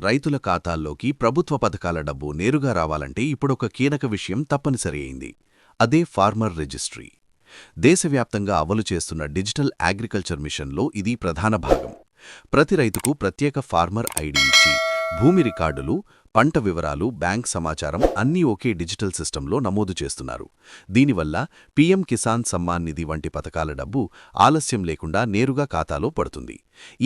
రైతుల ఖాతాల్లోకి ప్రభుత్వ పథకాల డబ్బు నేరుగా రావాలంటే ఇప్పుడొక కీలక విషయం తప్పనిసరి అయింది. అదే ఫార్మర్ రిజిస్ట్రీ. దేశవ్యాప్తంగా అమలు చేస్తున్న డిజిటల్ అగ్రికల్చర్ మిషన్లో ఇది ప్రధాన భాగం. ప్రతి రైతుకు ప్రత్యేక ఫార్మర్ ఐడి ఇచ్చి భూమి రికార్డులు పంట వివరాలు బ్యాంక్ సమాచారం అన్నీ ఒకే డిజిటల్ సిస్టంలో నమోదు చేస్తున్నారు. దీనివల్ల పీఎం కిసాన్ సమ్మాన్ నిధి వంటి పథకాల డబ్బు ఆలస్యం లేకుండా నేరుగా ఖాతాలో పడుతుంది.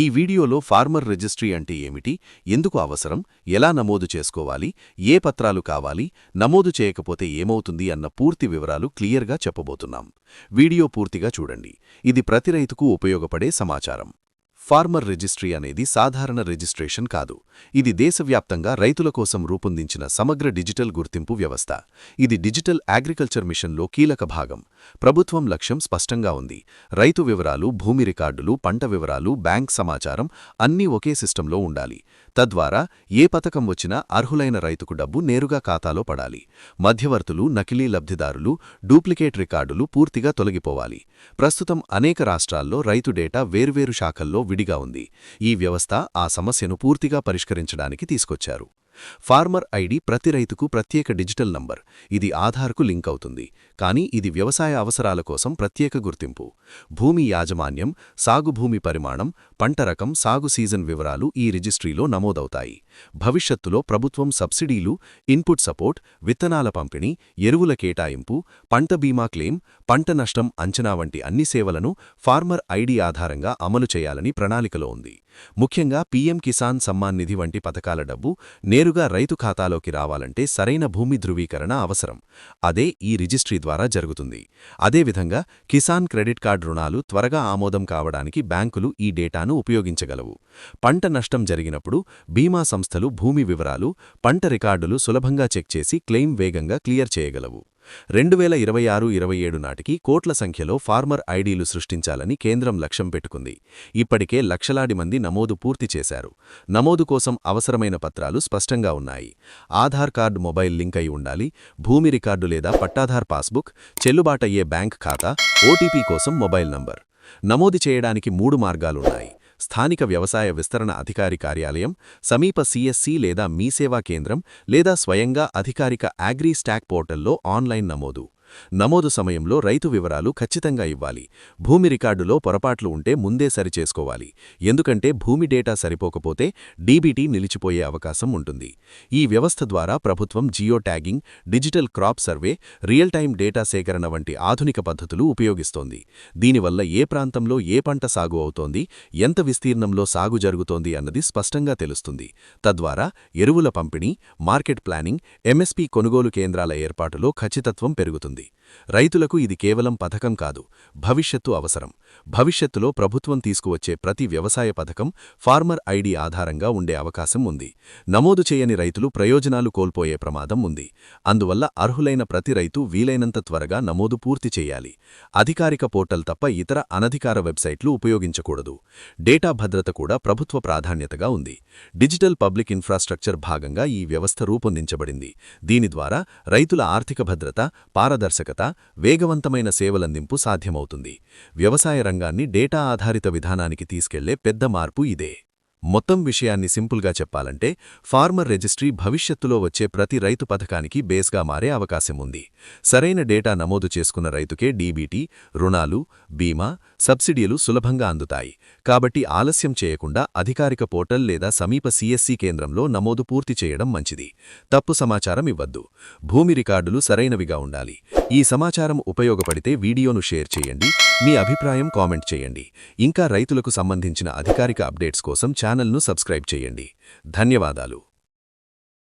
ఈ వీడియోలో ఫార్మర్ రిజిస్ట్రీ అంటే ఏమిటి? ఎందుకు అవసరం? ఎలా నమోదు చేసుకోవాలి? ఏ పత్రాలు కావాలి? నమోదు చేయకపోతే ఏమవుతుంది అన్న పూర్తి వివరాలు క్లియర్గా చెప్పబోతున్నాం. వీడియో పూర్తిగా చూడండి. ఇది ప్రతి రైతుకు ఉపయోగపడే సమాచారం. ఫార్మర్ రిజిస్ట్రీ అనేది సాధారణ రిజిస్ట్రేషన్ కాదు. ఇది దేశవ్యాప్తంగా రైతుల కోసం రూపొందించిన సమగ్ర డిజిటల్ గుర్తింపు వ్యవస్థ. ఇది డిజిటల్ అగ్రికల్చర్ మిషన్లో కీలక భాగం. ప్రభుత్వం లక్ష్యం స్పష్టంగా ఉంది. రైతు వివరాలు భూమి రికార్డులు పంట వివరాలు బ్యాంక్ సమాచారం అన్నీ ఒకే సిస్టంలో ఉండాలి. తద్వారా ఏ పథకం వచ్చినా అర్హులైన రైతుకు డబ్బు నేరుగా ఖాతాలో పడాలి. మధ్యవర్తులు నకిలీ లబ్ధిదారులు డూప్లికేట్ రికార్డులు పూర్తిగా తొలగిపోవాలి. ప్రస్తుతం అనేక రాష్ట్రాల్లో రైతు డేటా వేర్వేరు శాఖల్లో విడిగా ఉంది. ఈ వ్యవస్థ ఆ సమస్యను పూర్తిగా పరిష్కరించడానికి తీసుకొచ్చారు. ఫార్మర్ ఐడి ప్రతి రైతుకు ప్రత్యేక డిజిటల్ నంబర్. ఇది ఆధార్కు లింక్ అవుతుంది. కానీ ఇది వ్యవసాయ అవసరాల కోసం ప్రత్యేక గుర్తింపు. భూమి యాజమాన్యం సాగు భూమి పరిమాణం పంట రకం సాగు సీజన్ వివరాలు ఈ రిజిస్ట్రీలో నమోదవుతాయి. భవిష్యత్తులో ప్రభుత్వం సబ్సిడీలు ఇన్పుట్ సపోర్ట్ విత్తనాల పంపిణీ ఎరువుల కేటాయింపు పంట బీమా క్లెయిమ్ పంట నష్టం అంచనా వంటి అన్ని సేవలను ఫార్మర్ ఐడి ఆధారంగా అమలు చేయాలని ప్రణాళికలో ఉంది. ముఖ్యంగా పీఎం కిసాన్ సమ్మాన్ నిధి వంటి పథకాల డబ్బు నేరుగా రైతు ఖాతాలోకి రావాలంటే సరైన భూమి ధృవీకరణ అవసరం. అదే ఈ రిజిస్ట్రీ ద్వారా జరుగుతుంది. అదేవిధంగా కిసాన్ క్రెడిట్ కార్డు రుణాలు త్వరగా ఆమోదం కావడానికి బ్యాంకులు ఈ డేటాను ఉపయోగించగలవు. పంట నష్టం జరిగినప్పుడు బీమా సంస్థలు భూమి వివరాలు పంట రికార్డులు సులభంగా చెక్ చేసి క్లెయిమ్ వేగంగా క్లియర్ చేయగలవు. రెండు వేల ఇరవై ఆరు ఇరవై ఏడు నాటికి కోట్ల సంఖ్యలో ఫార్మర్ ఐడీలు సృష్టించాలని కేంద్రం లక్ష్యం పెట్టుకుంది. ఇప్పటికే లక్షలాది మంది నమోదు పూర్తి చేశారు. నమోదు కోసం అవసరమైన పత్రాలు స్పష్టంగా ఉన్నాయి. ఆధార్ కార్డు మొబైల్ లింక్ అయి ఉండాలి. భూమి రికార్డు లేదా పట్టాధార్ పాస్బుక్ చెల్లుబాటయ్యే బ్యాంక్ ఖాతా ఓటీపీ కోసం మొబైల్ నంబర్. నమోదు చేయడానికి మూడు మార్గాలున్నాయి. స్థానిక వ్యవసాయ విస్తరణ అధికారి కార్యాలయం సమీప సిఎస్సి లేదా మీ సేవా కేంద్రం లేదా స్వయంగా అధికారిక అగ్రీ స్టాక్ పోర్టల్లో ఆన్లైన్ నమోదు. నమోదు సమయంలో రైతు వివరాలు ఖచ్చితంగా ఇవ్వాలి. భూమి రికార్డులో పొరపాట్లు ఉంటే ముందే సరిచేసుకోవాలి ఎందుకంటే భూమి డేటా సరిపోకపోతే డీబీటీ నిలిచిపోయే అవకాశం ఉంటుంది. ఈ వ్యవస్థ ద్వారా ప్రభుత్వం geo tagging digital crop survey real time data సేకరణ వంటి ఆధునిక పద్ధతులు ఉపయోగిస్తోంది. దీనివల్ల ఏ ప్రాంతంలో ఏ పంట సాగు అవుతోంది ఎంత విస్తీర్ణంలో సాగు జరుగుతోంది అన్నది స్పష్టంగా తెలుస్తుంది. తద్వారా ఎరువుల పంపిణీ మార్కెట్ ప్లానింగ్ ఎంఎస్పీ కొనుగోలు కేంద్రాల ఏర్పాటులో ఖచ్చితత్వం పెరుగుతుంది. ఉంది రైతులకు ఇది కేవలం పథకం కాదు భవిష్యత్తు అవసరం. భవిష్యత్తులో ప్రభుత్వం తీసుకువచ్చే ప్రతి వ్యవసాయ పథకం ఫార్మర్ ఐడి ఆధారంగా ఉండే అవకాశం ఉంది. నమోదు చేయని రైతులు ప్రయోజనాలు కోల్పోయే ప్రమాదం ఉంది. అందువల్ల అర్హులైన ప్రతి రైతు వీలైనంత త్వరగా నమోదు పూర్తి చేయాలి. అధికారిక పోర్టల్ తప్ప ఇతర అనధికార వెబ్సైట్లు ఉపయోగించకూడదు. డేటా భద్రత కూడా ప్రభుత్వ ప్రాధాన్యతగా ఉంది. డిజిటల్ పబ్లిక్ ఇన్ఫ్రాస్ట్రక్చర్ భాగంగా ఈ వ్యవస్థ రూపొందించబడింది. దీని ద్వారా రైతుల ఆర్థిక భద్రత పారదర్శకత వేగవంతమైన సేవలందింపు సాధ్యమవుతుంది. వ్యవసాయ రంగాన్ని డేటా ఆధారిత విధానానికి తీసుకెళ్ళే పెద్ద మార్పు ఇదే. మొత్తం విషయాన్ని సింపుల్గా చెప్పాలంటే ఫార్మర్ రిజిస్ట్రీ భవిష్యత్తులో వచ్చే ప్రతి రైతు పథకానికి బేస్గా మారే అవకాశం ఉంది. సరైన డేటా నమోదు చేసుకున్న రైతుకే డీబీటీ రుణాలు బీమా సబ్సిడీలు సులభంగా అందుతాయి. కాబట్టి ఆలస్యం చేయకుండా అధికారిక పోర్టల్ లేదా సమీప సిఎస్సి కేంద్రంలో నమోదు పూర్తి చేయడం మంచిది. తప్పు సమాచారం ఇవ్వద్దు. భూమి రికార్డులు సరైనవిగా ఉండాలి. ఈ సమాచారం ఉపయోగపడితే వీడియోను షేర్ చేయండి మీ అభిప్రాయం కామెంట్ చేయండి. ఇంకా రైతులకు సంబంధించిన అధికారిక అప్డేట్స్ కోసం ఛానల్ను సబ్స్క్రైబ్ చేయండి. ధన్యవాదాలు.